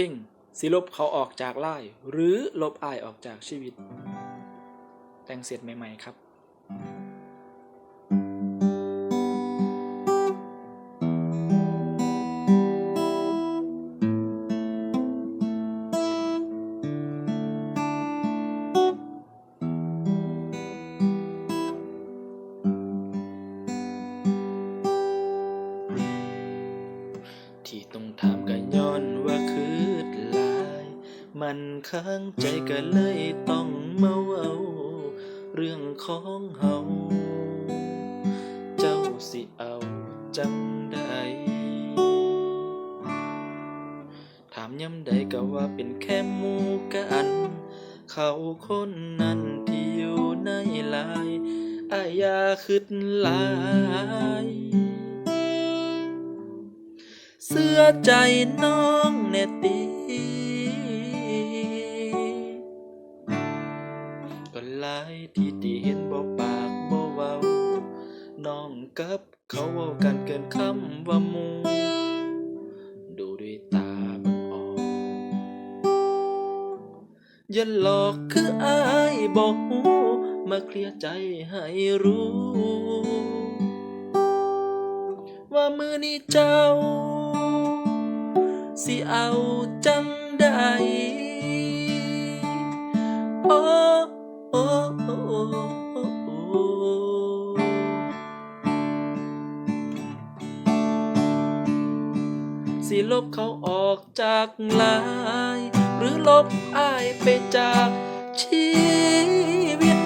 พ่งสิลบเขาออกจากไล่หรือลบอายออกจากชีวิต แต่งเสร็จใหม่ ๆ ครับ มันค้างใจก็เลยต้องมาเว้า เรื่องของเฮา เจ้าสิเอาจังใดถามย้ำใดก็ว่าเป็นแค่หมู่กัน เขาคนนั้นที่อยู่ในลายอายาคิดหลายเสื้อใจน้องแน่ตี ก็หลายที่ที่เห็นบ่ปากบ่เว้าน้องกับเขาเว้ากันเกินคำว่าหมูดูด้วยตาบังออกอย่าหลอกคืออายบอกหูมาเคลียร์ใจให้รู้ ว่ามือนี้เจ้า สิเอาจังใดโอ้ โอ้โอ้โอ้โอ้สิลบเขาออกจากลาย หรือลบอายไปจากชีวิต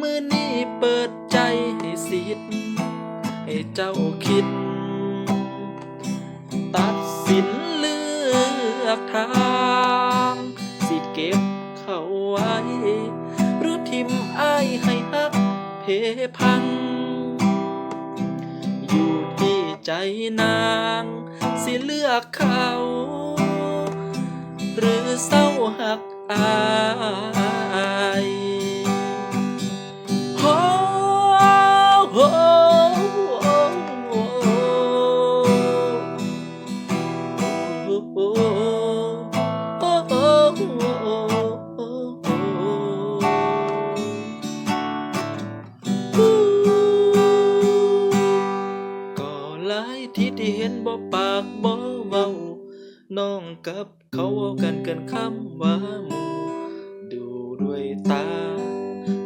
มือนี้เปิดใจให้สิทธิ์ให้เจ้าคิด พัง อยู่ที่ใจนาง สิเลือกเขา หรือเศร้าหักอาย น้องกับเขาเว้ากันเกินคำว่าหมู่ดูด้วยตา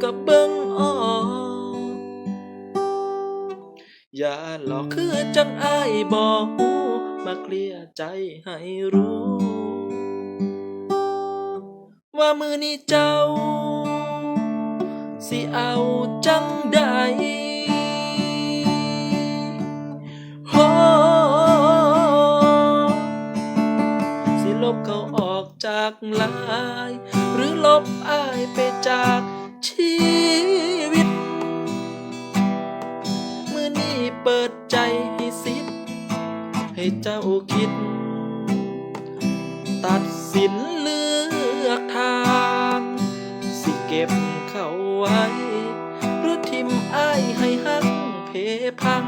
กับเบิ่งออกอย่าหลอกคือจังอายบอกมาเคลียร์ใจให้รู้ ว่ามือนี้เจ้า สิเอาจังใดากลาย หรือลบอายไปจากชีวิต มือนี้เปิดใจให้สิทธิ์ให้เจ้าคิด ตัดสินเลือกทาง สิเก็บเขาไว้ หรือทิมอายให้หักเพพัง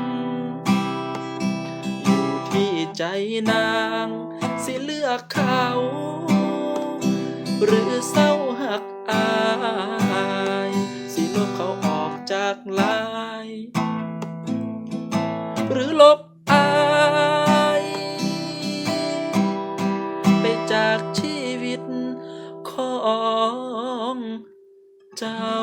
อยู่ที่ใจนาง สิเลือกเขา หรือเศร้าหักอายสิลบเขาออกจากลาย หรือลบอายไปจากชีวิตของเจ้า